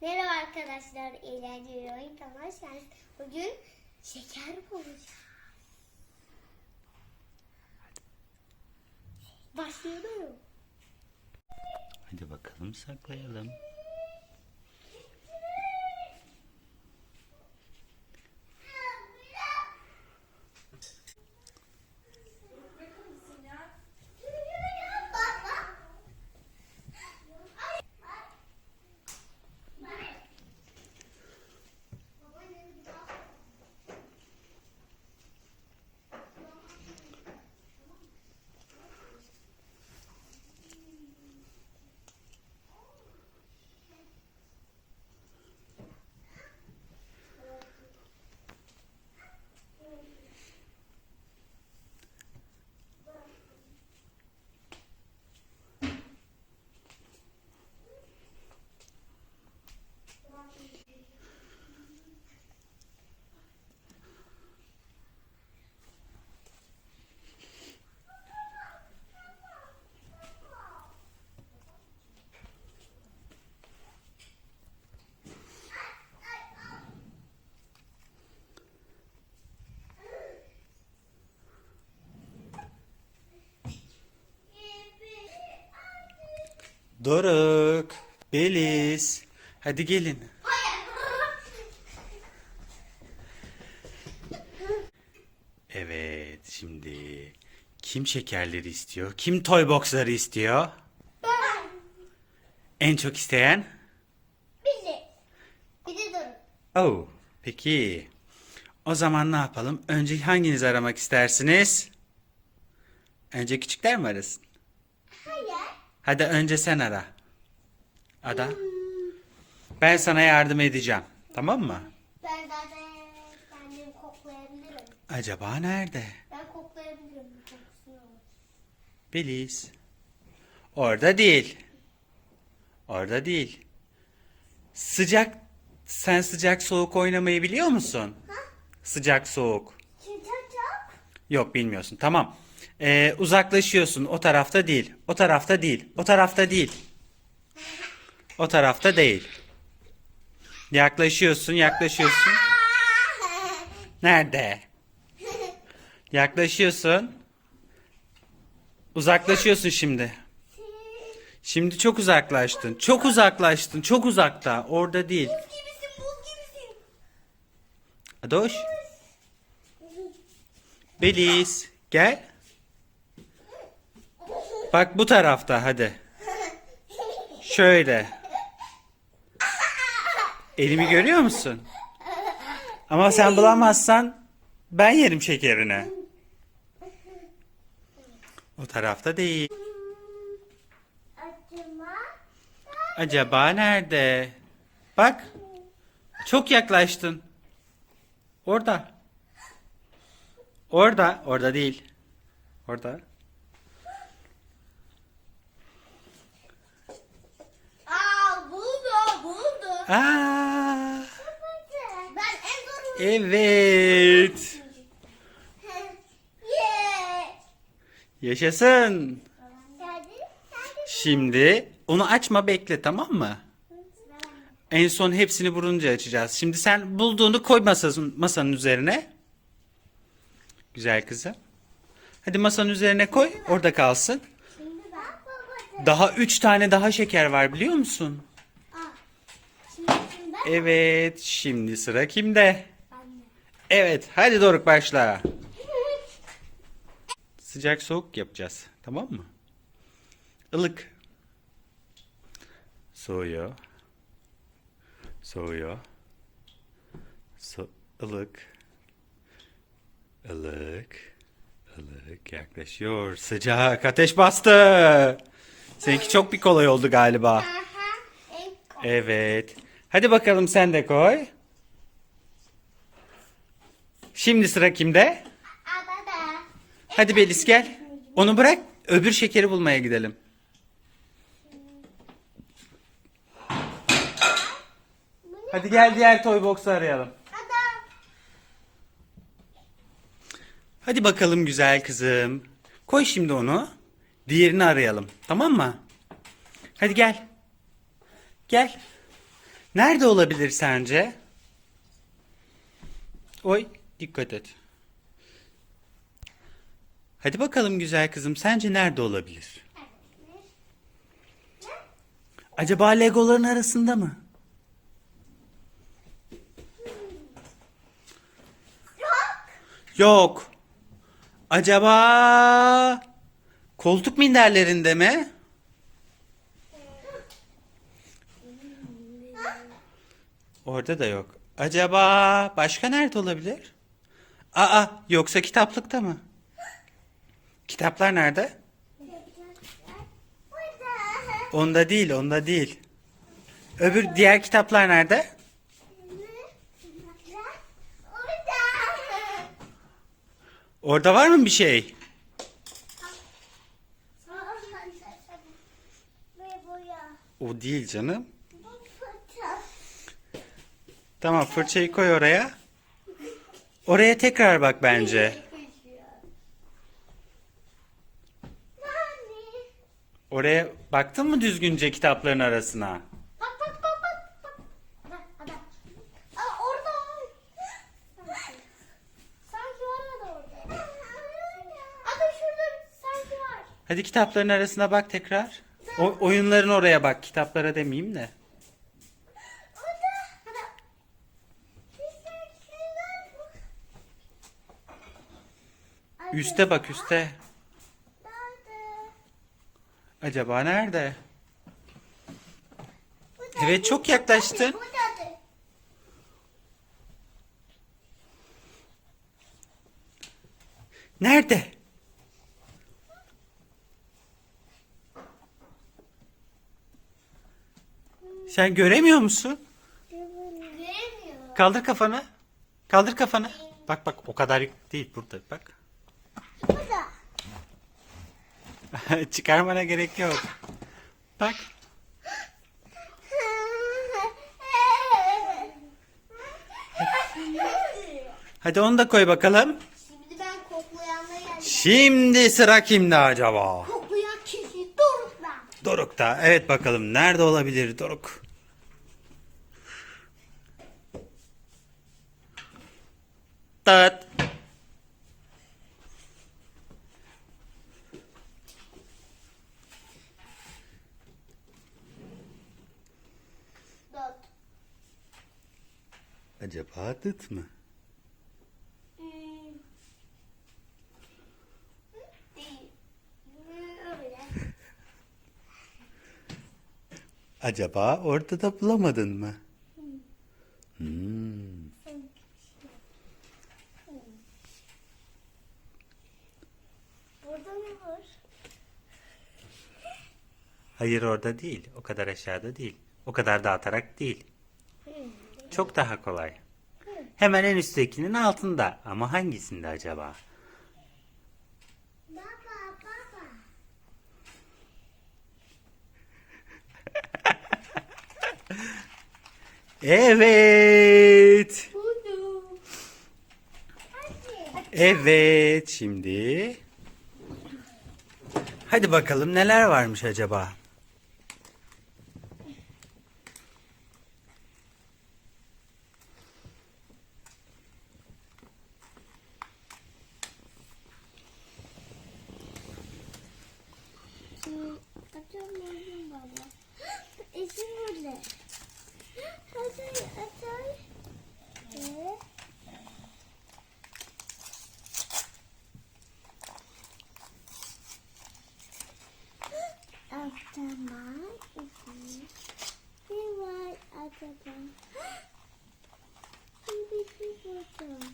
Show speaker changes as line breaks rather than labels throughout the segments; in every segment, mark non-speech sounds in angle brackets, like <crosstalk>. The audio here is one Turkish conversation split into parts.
Merhaba arkadaşlar, eğlenceli oyun kanalı Bugün şeker bulacağız. Başlıyorum.
Hadi bakalım saklayalım. Doruk, Beliz. Hadi gelin. Evet, şimdi kim şekerleri istiyor? Kim toy boxları istiyor?
Ben.
En çok isteyen?
De. Bir de durun.
Oh, peki. O zaman ne yapalım? Önce hanginizi aramak istersiniz? Önce küçükler mi arasın? Hadi önce sen ara. Ada. Ben sana yardım edeceğim. Tamam mı?
Ben zaten kendim koklayabilirim.
Acaba nerede?
Ben koklayabilirim.
Beliz. Orada değil. Orada değil. Sıcak. Sen sıcak soğuk oynamayı biliyor musun? Sıcak soğuk. Yok bilmiyorsun. Tamam. Ee, uzaklaşıyorsun. O tarafta değil. O tarafta değil. O tarafta değil. O tarafta değil. Yaklaşıyorsun, yaklaşıyorsun. Nerede? Yaklaşıyorsun. Uzaklaşıyorsun şimdi. Şimdi çok uzaklaştın. Çok uzaklaştın. Çok uzakta. Orada değil. Adoş. Beliz. Gel. Bak bu tarafta hadi. Şöyle. Elimi görüyor musun? Ama sen bulamazsan ben yerim şekerini. O tarafta değil. Acaba nerede? Bak. Çok yaklaştın. Orada. Orada. Orada değil. Orada.
Aa buldu, buldu.
Aa,
Ben en
evet. <laughs> Yaşasın. Şimdi onu açma bekle tamam mı? En son hepsini bulunca açacağız. Şimdi sen bulduğunu koy masasın, masanın üzerine. Güzel kızım. Hadi masanın üzerine koy. Orada kalsın. Daha üç tane daha şeker var biliyor musun? Evet. Şimdi sıra kimde? Evet. Hadi Doruk başla. Sıcak soğuk yapacağız. Tamam mı? Ilık. Soğuyor. Soğuyor. So ılık. Ilık. Ilık yaklaşıyor. Sıcak. Ateş bastı. Seninki çok bir kolay oldu galiba. Evet. Hadi bakalım sen de koy. Şimdi sıra kimde? Hadi Belis gel. Onu bırak. Öbür şekeri bulmaya gidelim. Hadi gel diğer toy box'u arayalım. Hadi bakalım güzel kızım. Koy şimdi onu. Diğerini arayalım. Tamam mı? Hadi gel. Gel. Nerede olabilir sence? Oy dikkat et. Hadi bakalım güzel kızım. Sence nerede olabilir? Acaba legoların arasında mı? Yok. Acaba koltuk minderlerinde mi? Orada da yok. Acaba başka nerede olabilir? Aa, yoksa kitaplıkta mı? Kitaplar nerede? Onda değil, onda değil. Öbür diğer kitaplar nerede?
Orada.
Orada var mı bir şey? O değil canım. Tamam fırçayı koy oraya. Oraya tekrar bak bence. Oraya baktın mı düzgünce kitapların arasına?
Bak bak bak bak. bak. Ada, ada. Aa orada. Sanki var ada orada. Ada şurada sanki var.
Hadi kitapların arasına bak tekrar. O, oyunların oraya bak. Kitaplara demeyeyim de. Üste bak üste. Acaba nerede? Evet, çok yaklaştın. Nerede? Sen göremiyor musun?
Göremiyorum.
Kaldır kafanı. Kaldır kafanı. Bak bak o kadar değil burada bak.
Burada. <laughs>
Çıkarmana gerek yok. Bak. Hadi onu da koy bakalım.
Şimdi ben koklayanla geldim.
Şimdi sıra kimde acaba?
Koklayan kişi Doruk'la.
Doruk'ta. Evet bakalım nerede olabilir Doruk?
Dört.
Acaba dıt mı?
Hmm.
Acaba orada da bulamadın mı? Hmm.
Burada ne var?
Hayır orada değil. O kadar aşağıda değil. O kadar dağıtarak değil. Çok daha kolay. Hemen en üsttekinin altında. Ama hangisinde acaba?
Baba baba. <laughs>
Evet. Evet şimdi. Hadi bakalım neler varmış acaba?
Açamıyorum baba. İşim burada. Hadi açay. Evet. Tamam. Bir var acaba. Bir şey burada.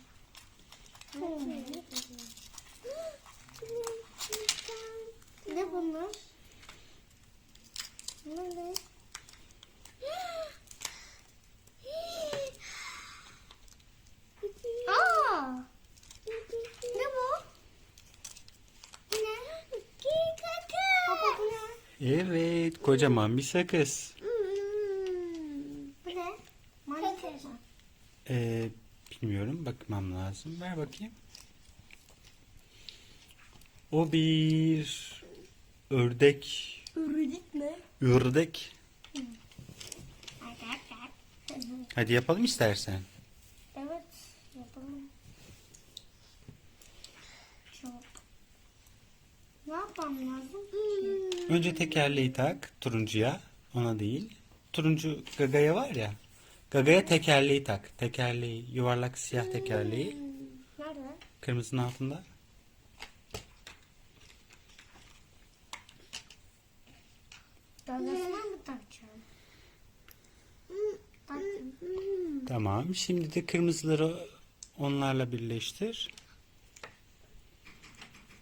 Ne bunlar? Ne? Aa! Ne bu? Ne? Kaka. Baba bu ne?
Evet kocaman bir sakız.
Bu ne? Mantar.
Ee, bilmiyorum bakmam lazım. Ver bakayım. O bir ördek.
Ördek mi?
Ördek. Hadi yapalım istersen.
Evet, yapalım. Çok. Ne yapmam lazım ki?
Önce tekerleği tak turuncuya. Ona değil. Turuncu gagaya var ya. Gagaya tekerleği tak. Tekerleği yuvarlak siyah tekerleği.
Nerede?
Kırmızının altında.
Gagasına mı takacağım?
Tamam. Şimdi de kırmızıları onlarla birleştir.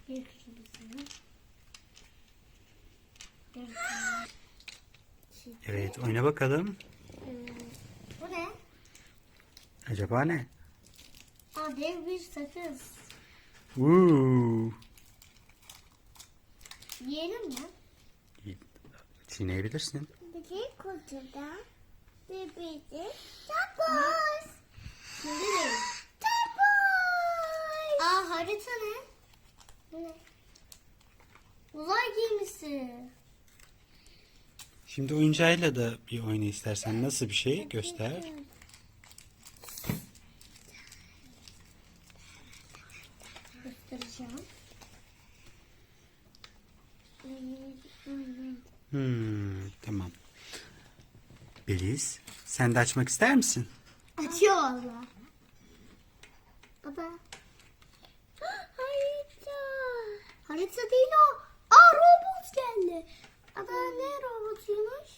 Bir kırmızı. Bir
Evet oyna bakalım.
Bu ne?
Acaba ne?
Aa, dev bir sakız.
Uuu.
Yiyelim mi?
Çiğneyebilirsin.
Bir kutuda bir bizi takoz. Ne? Takoz. Aa harita ne? Bu ne? Uzay gemisi.
Şimdi oyuncağıyla da bir oyna istersen. Nasıl bir şey? Göster.
Göstereceğim.
Hmm, tamam. Beliz, sen de açmak ister misin?
Açıyor valla. Baba. <gasps> Harita. Harita değil o. Aa robot geldi. Ada ne robotuymuş?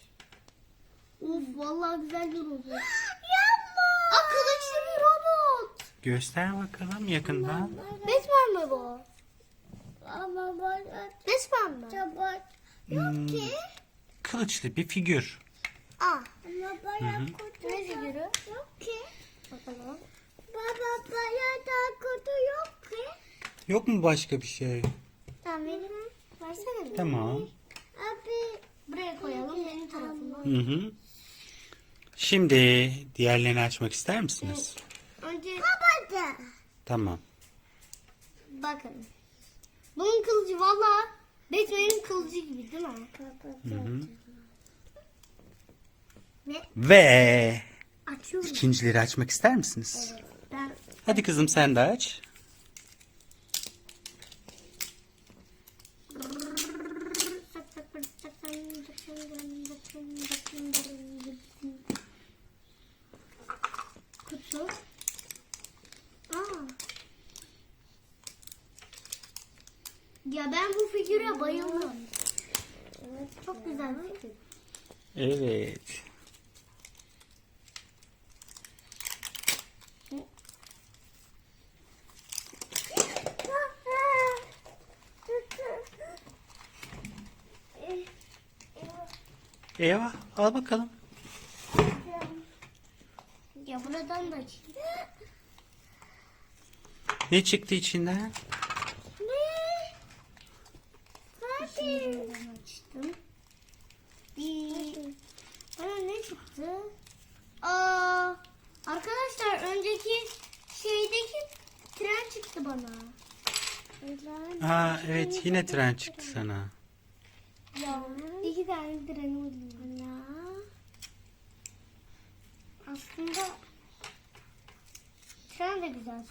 Uf vallahi güzel bir robot. <gasps> Yapma. Aa kılıçlı bir robot.
Göster bakalım yakından.
Batman mi bu? Ama Batman mı? Çabuk.
Hmm, kılıçlı bir figür.
Aa. Ama bana kutu ne figürü? Yok ki. Bakalım. Baba bana da kutu yok ki.
Yok mu başka bir şey?
Tamam verin. Versene bir.
Tamam. Hı hı. Şimdi diğerlerini açmak ister misiniz?
Önce. Kapadı.
Tamam.
Bakın. Bunun kılıcı valla Batman'in kılıcı gibi değil mi?
Hı hı.
Ve
Ve
açıyorum.
ikincileri açmak ister misiniz?
Evet. Ben
Hadi kızım sen de aç.
Kutu. Aa. Ya ben bu figüre bayıldım. Çok güzel figür.
Evet. Eva al bakalım.
Ya buradan da açayım.
Ne çıktı içinden?
Ne? Hadi. Buradan açtım. Bir. Bana ne çıktı? Aa, arkadaşlar önceki şeydeki tren çıktı bana.
Aa evet yine tren çıktı sana.
Ya iki tane tren oldu. Ya. Aslında tren de güzel.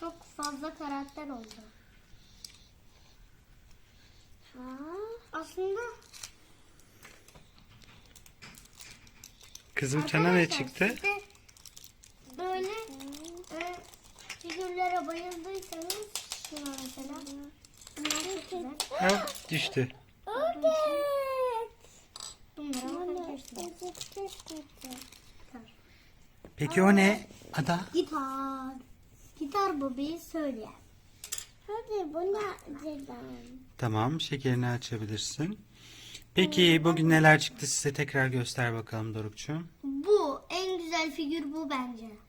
Çok fazla karakter oldu. Ha, aslında
Kızım sana ne çıktı?
de böyle e, figürlere bayıldıysanız şuna mesela.
Ha, düştü. Peki o ne? Ada?
Gitar. Gitar bu bir söyle. Hadi bunu açalım.
Tamam şekerini açabilirsin. Peki bugün neler çıktı size tekrar göster bakalım Dorukçum.
Bu en güzel figür bu bence.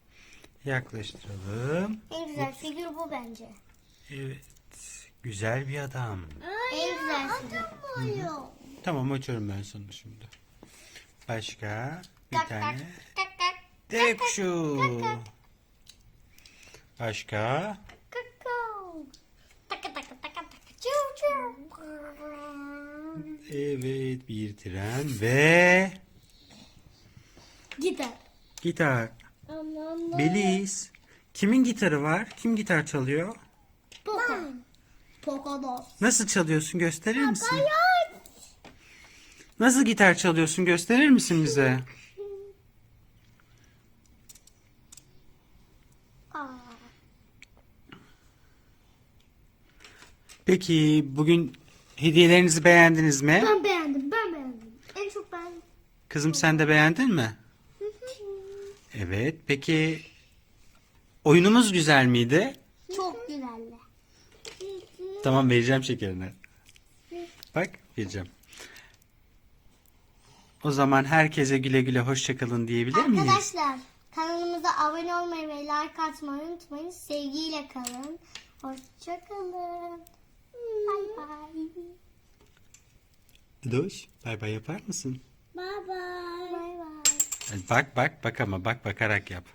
Yaklaştıralım.
En güzel Ups. figür bu bence.
Evet. Güzel bir adam.
Ay en güzel figür. Hı -hı.
Tamam açıyorum ben sana şimdi. Başka bir
tak,
tane.
Tak, tak,
Tek
tak, şu. Tak, tak. Başka.
Evet bir tren ve
gitar.
Gitar. Beliz. Kimin gitarı var? Kim gitar çalıyor?
Poco. Poco'da.
Nasıl çalıyorsun gösterir misin? Nasıl gitar çalıyorsun gösterir misin bize? Peki bugün hediyelerinizi beğendiniz mi?
Ben beğendim, ben beğendim. En çok ben.
Kızım sen de beğendin mi? Evet. Peki oyunumuz güzel miydi?
Çok güzeldi.
Tamam vereceğim şekerini. Bak vereceğim. O zaman herkese güle güle hoşçakalın diyebilir miyiz?
Arkadaşlar kanalımıza abone olmayı ve like atmayı unutmayın. Sevgiyle kalın. Hoşçakalın. Bye bye.
Doş, bay bay yapar mısın?
Bye bye. Bye bye.
Bak bak bak ama bak bakarak yap.